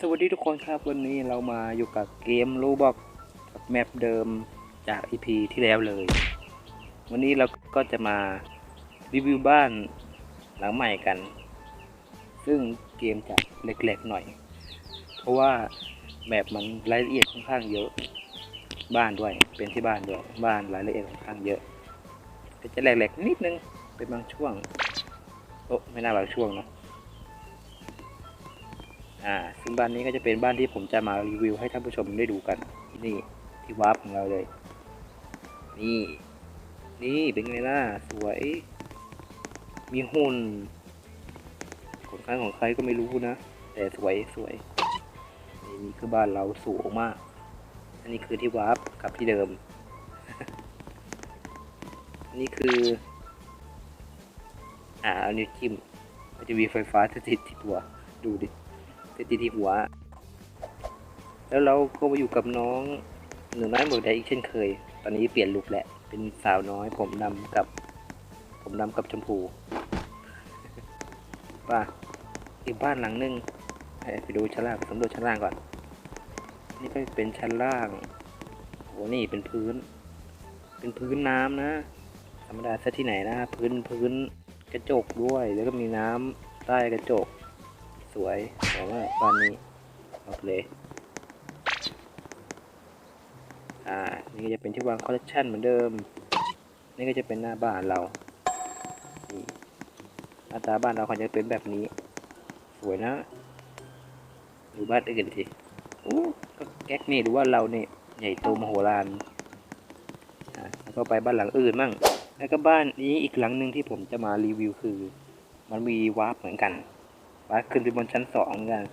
สวัสดีทุกคนครับวันนี้เรามาอยู่กับเกมรูบอกกับแมปเดิมจาก EP ที่แล้วเลย วันนี้เราก็จะมารีวิวบ้านหลังใหม่กัน ซึ่งเกมจะเล็กๆหน่อย เพราะว่าแมปมันรายละเอียดค่อนข้างเยอะ บ้านด้วยเป็นที่บ้านด้วยบ้านรายละเอียดค่อนข้างเยอะก็จะแหลกๆนิดนึงเป็นบางช่วงโอ้ไม่น่าบางช่วงเนะ อ่าซึ่งบ้านนี้ก็จะเป็นบ้านที่ผมจะมารีวิวให้ท่านผู้ชมได้ดูกันนี่ที่วาร์ปของเราเลย นี่ นี่เป็นไงล่ะ สวย มีหุ่นของใครของใครก็ไม่รู้นะ แต่สวยสวยนี่นี่คือบ้านเราสูงมาก อันนี้คือที่วาร์ปกับที่เดิมอันนี้คือ อ่าเอานิ้วจิ้มมันจะมีไฟฟ้าสถิตที่ตัว ดูดิ ติดที่หัว แล้วเราก็มาอยู่กับน้องหนูน้อยหมวกแดงอีกเช่นเคย ตอนนี้เปลี่ยนลุคแหละ เป็นสาวน้อยผมดำกับ ผมดำกับชมพูว่าอีกบ้านหลังหนึงไปดูชั้นล่างสำรวจชั้นล่างก่อน นี่ก็เป็นชั้นล่างโหนี่เป็นพื้น เป็นพื้นน้ำนะ ธรรมดาซะที่ไหนนะ พื้นพื้นกระจกด้วย แล้วก็มีน้ำใต้กระจก สวยแต่ว่าบ้านนี้เอาไปเลยอ่า นี่ก็จะเป็นที่วางคอลเลคชันเหมือนเดิม นี่ก็จะเป็นหน้าบ้านเราหน้าตาบ้านเราควรจะเป็นแบบนี้ สวยนะดูบ้านอื่นสิโอ้ก็แก๊กนี่ดูว่าเราเนี่ยใหญ่โตมโหฬารอ่าแล้วก็ไปบ้านหลังอื่นมั่ง แล้วก็บ้านนี้อีกหลังหนึ่งที่ผมจะมารีวิวคือ มันมีวาร์ปเหมือนกัน ว่าขึ้นไปบนชั้นสองเหมือนกัน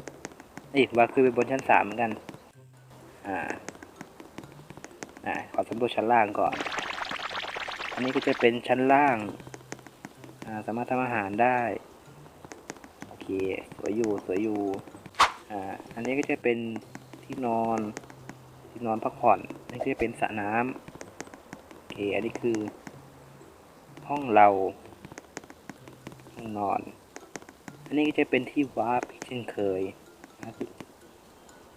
เอ้ยว่าขึ้นไปบนชั้นสามเหมือนกัน อ่า อ่า ขอสำรวจชั้นล่างก่อน อันนี้ก็จะเป็นชั้นล่าง อ่า สามารถทำอาหารได้ โอเค สวยอยู่ สวยอยู่ อ่า อันนี้ก็จะเป็นที่นอน ที่นอนพักผ่อน นี่ก็จะเป็นสระน้ำโอเค อันนี้คือ ห้องเราห้องนอน อันนี้ก็จะเป็นที่วาร์ปเช่นเคยนะคือ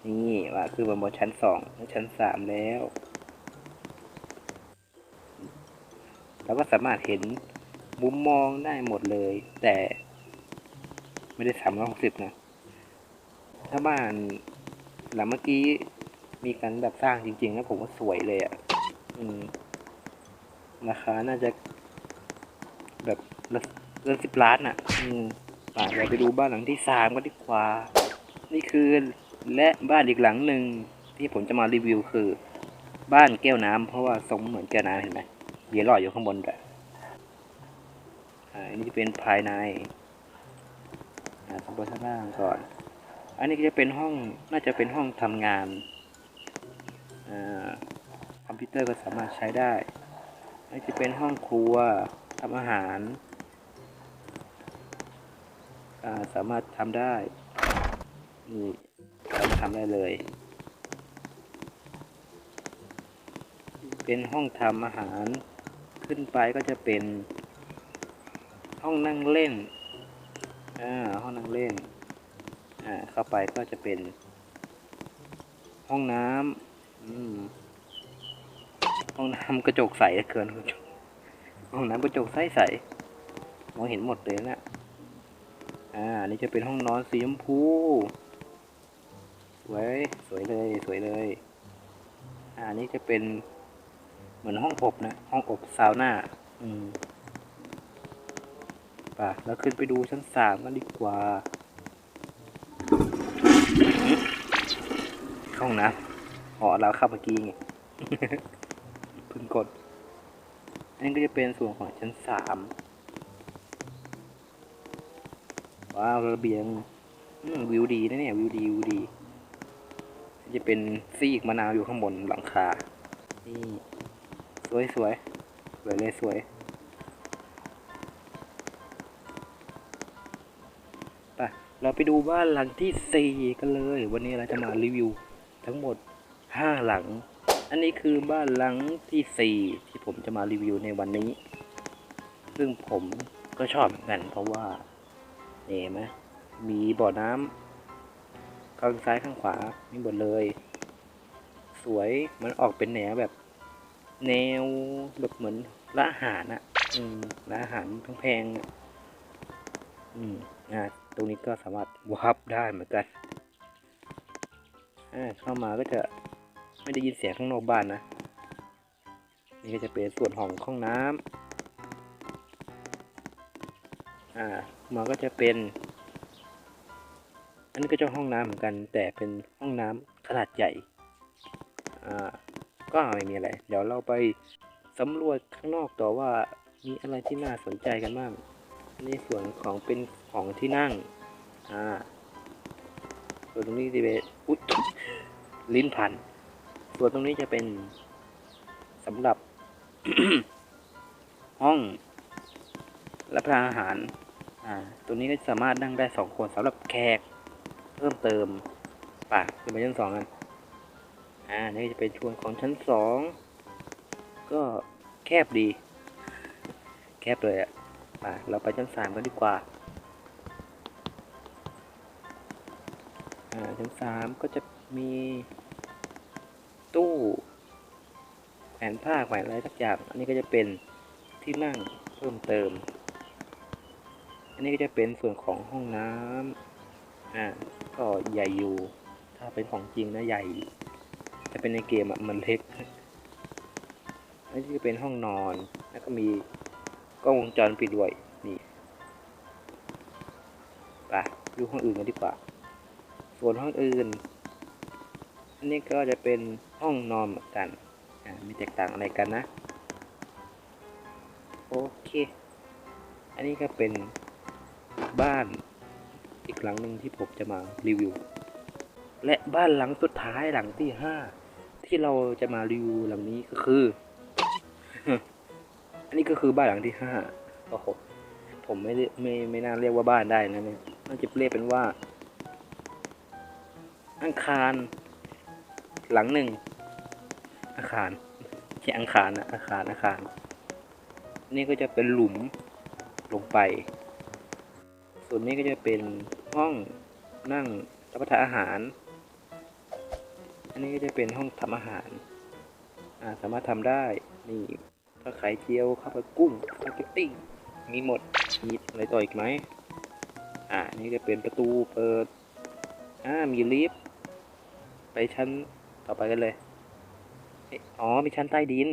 นี่ว่าคือบนบนชั้นสองและชั้นสามแล้วเราก็สามารถเห็นมุมมองได้หมดเลย แต่ไม่ได้สามร้อยหกสิบนะ ถ้าบ้านหลังเมื่อกี้มีการแบบสร้างจริงๆแล้วผมว่าสวยเลยอะ่ะอืมราคาน่าจะแบบละเกินสิบล้านอะ อืม ป่ะเราไปดูบ้านหลังที่สามกันดีกว่า นี่คือและบ้านอีกหลังหนึ่งที่ผมจะมารีวิวคือ บ้านแก้วน้ำเพราะว่าทรงเหมือนแก้วน้ำเห็นไหมเบียร์ลอยอยู่ข้างบนด้วยอ่าอันนี้จะเป็นภายในสำรวจข้างล่างก่อน อันนี้ก็จะเป็นห้องน่าจะเป็นห้องทำงานอ่าคอมพิวเตอร์ก็สามารถใช้ได้อันนี้จะเป็นห้องครัวทำอาหาร สามารถทำได้นี่สามารถทำได้เลย เป็นห้องทำอาหารขึ้นไปก็จะเป็น ห้องนั่งเล่นอ่าห้องนั่งเล่นอ่าเข้าไปก็จะเป็น ห้องน้ำอืมห้องน้ำกระจกใสเกินห้องน้ำกระจกใสใสมองเห็นหมดเลยนะ อ่านี่จะเป็นห้องนอนสีชมพูสวยสวยเลยสวยเลยอ่านี่จะเป็นเหมือนห้องอบนะ ห้องอบซาวน่าอืมป่ะแล้วขึ้นไปดูชั้นสามกันดีกว่า ห้องน้ำหอเราเข้าเมื่อกี้ไงเพิ่งกดอันนี้ก็จะเป็นส่วนของชั้นสาม ว้าวระเบียงวิวดีนะเนี่ย วิวดีวิวดี จะเป็นซีกมะนาวอยู่ข้างบนหลังคา นี่ สวยสวยสวยเลยสวยไปเราไปดูบ้านหลังที่สี่กันเลย วันนี้เราจะมารีวิว ทั้งหมดห้าหลัง อันนี้คือบ้านหลังที่สี่ที่ผมจะมารีวิวในวันนี้ ซึ่งผมก็ชอบเหมือนกันเพราะว่า นี่เห็นไหมมีบ่อน้ข้างซ้ายข้างขวามีหมดเลย สวยมันออกเป็นแนวแบบ แนวแบบเหมือนร้านอาหารอะอืมร้านอาหารแพงๆอะอืมอ่าตรงนี้ก็สามารถวับได้เหมือนกันอ่าเข้ามาก็จะไม่ได้ยินเสียงข้างนอกบ้านนะ นี่ก็จะเป็นส่วนของห้องน้ำ อ่ามาก็จะเป็น อันนี้ก็จะห้องน้ำเหมือนกัน แต่เป็นห้องน้ำขนาดใหญ่ อ่า ก็ไม่มีอะไร เดี๋ยวเราไปสำรวจข้างนอกต่อว่ามีอะไรที่น่าสนใจกันบ้าง ในส่วนของเป็นของที่นั่ง อ่า ส่วนตรงนี้จะเป็นอุ๊ยลิ้นพัน ส่วนตรงนี้จะเป็นสำหรับ ห้องรับประทานอาหาร อ่าตัวนี้ก็สามารถนั่งได้สองคนสำหรับแขกเพิ่มเติมป่ะขึ้นไปชั้นสองกันอ่านี่จะเป็นชวงของชั้นสองก็แคบดี แคบเลยอะป่ะเราไปชั้นสามกันดีกว่าอ่าชั้นสามก็จะมีตู้แขวนผ้าแขวนอะไรสักอย่าง อันนี้ก็จะเป็นที่นั่งเพิ่มเติม อันนี้ก็จะเป็นส่วนของห้องน้ำอ่าก็ใหญ่อยู่ ถ้าเป็นของจริงนะใหญ่ แต่เป็นในเกมอะมันเล็กอันนี้ก็เป็นห้องนอน แล้วก็มีกล้องวงจรปิดด้วย นี่ไปดูห้องอื่นกันดีกว่า ส่วนห้องอื่น อันนี้ก็จะเป็นห้องนอนเหมือนกัน อ่าไม่แตกต่างอะไรกันนะ โอเค อันนี้ก็เป็น บ้านอีกหลังหนึ่งที่ผมจะมารีวิว และบ้านหลังสุดท้ายหลังที่ห้าที่เราจะมารีวิวหลังนี้ก็คือ อันนี้ก็คือบ้านหลังที่ห้าโอ้โหผมไม่ได้ไม่ไม่น่าเรียกว่าบ้านได้นะเนี่ยน่าจะเรียกเป็นว่าอังคาร หลังหนึ่งอาคารที่อังคารนะอาคารอาคารนี่ก็จะเป็นหลุมลงไป ส่วนนี้ก็จะเป็นห้องนั่งรับประทานอาหาร อันนี้ก็จะเป็นห้องทำอาหารอ่าสามารถทำได้นี่ข้าวไข่เจียวข้าวผัดกุ้งสปาเกตตี้มีหมดมีอะไรต่ออีกไหมอ่านี่จะเป็นประตูเปิดอ่ามีลิฟต์ไปชั้นต่อไปกันเลยเอ๋อมีชั้นใต้ดิน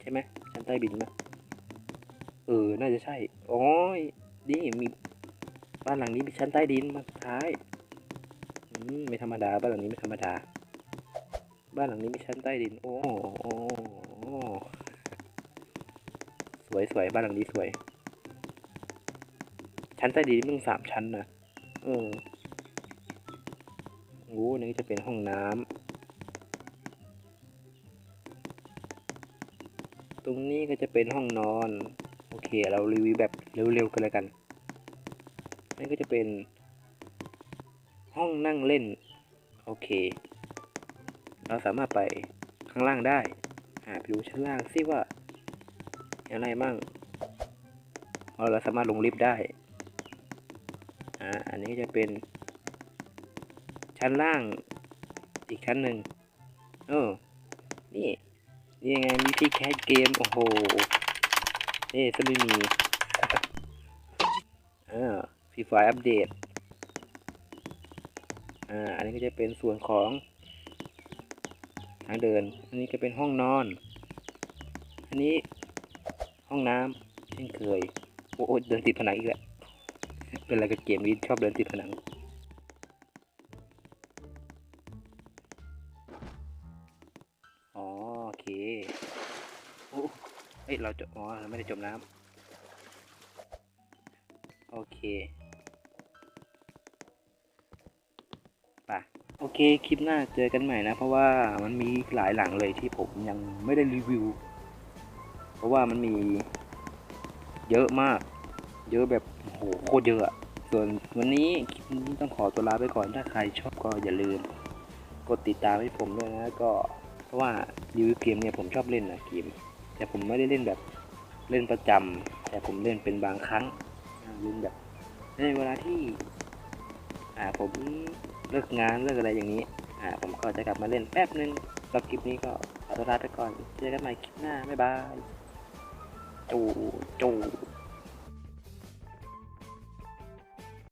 ใช่ไหมชั้นใต้ดินนะเออ น่าจะใช่อ๋อนี่มี บ้านหลังนี้มีชั้นใต้ดินมาสุดท้ายอืมไม่ธรรมดา บ้านหลังนี้ไม่ธรรมดา บ้านหลังนี้มีชั้นใต้ดินโอ้โอ้โอ้สวยสวยบ้านหลังนี้สวย ชั้นใต้ดินมึงสามชั้นนะเออโอ้นี่จะเป็นห้องน้ำตรงนี้ก็จะเป็นห้องนอน โอเค เรารีวิวแบบเร็วๆกันเลยกัน นี่ก็จะเป็น ห้องนั่งเล่น โอเค เราสามารถไปข้างล่างได้อ่าไปดูชั้นล่างซิว่าอะไรมั่งเราสามารถลงลิฟต์ได้อ่าอันนี้จะเป็น ชั้นล่างอีกชั้นหนึ่งเออนี่นี่ยังไงมีที่แคสเกม โอ้โหเอ๊ะจะไม่มีอ่า ฟรีไฟอัปเดตอ่าอันนี้ก็จะเป็นส่วนของทางเดิน อันนี้ก็เป็นห้องนอน อันนี้ห้องน้ำเช่นเคย โอ้โหเดินติดผนังอีกแล้ว เป็นอะไรกับเกมนี้ชอบเดินติดผนัง อ๋อโอเค โอ้เฮ้ยเราจะ อ๋อ เราไม่ได้จมน้ำ โอเคไป โอเค คลิปหน้าเจอกันใหม่นะ เพราะว่ามันมีหลายหลังเลยที่ผมยังไม่ได้รีวิว เพราะว่ามันมีเยอะมาก เยอะแบบโหโคตรเยอะส่วนวันนี้คลิปนี้ต้องขอตัวลาไปก่อนถ้าใครชอบก็อย่าลืม กดติดตามให้ผมด้วยนะก็เพราะว่ารีวิวเกมเนี่ยผมชอบเล่นนะเกมแต่ผมไม่ได้เล่นแบบเล่นประจำแต่ผมเล่นเป็นบางครั้งเล่นแบบในเวลาที่ อ่าผม เลิกงานเลิกอะไรอย่างนี้ อ่า ผมก็จะกลับมาเล่นแป๊บนึงสำหรับคลิปนี้ก็ขอตัวลาไปก่อน เจอกันใหม่คลิปหน้า บ๊ายบาย จูจู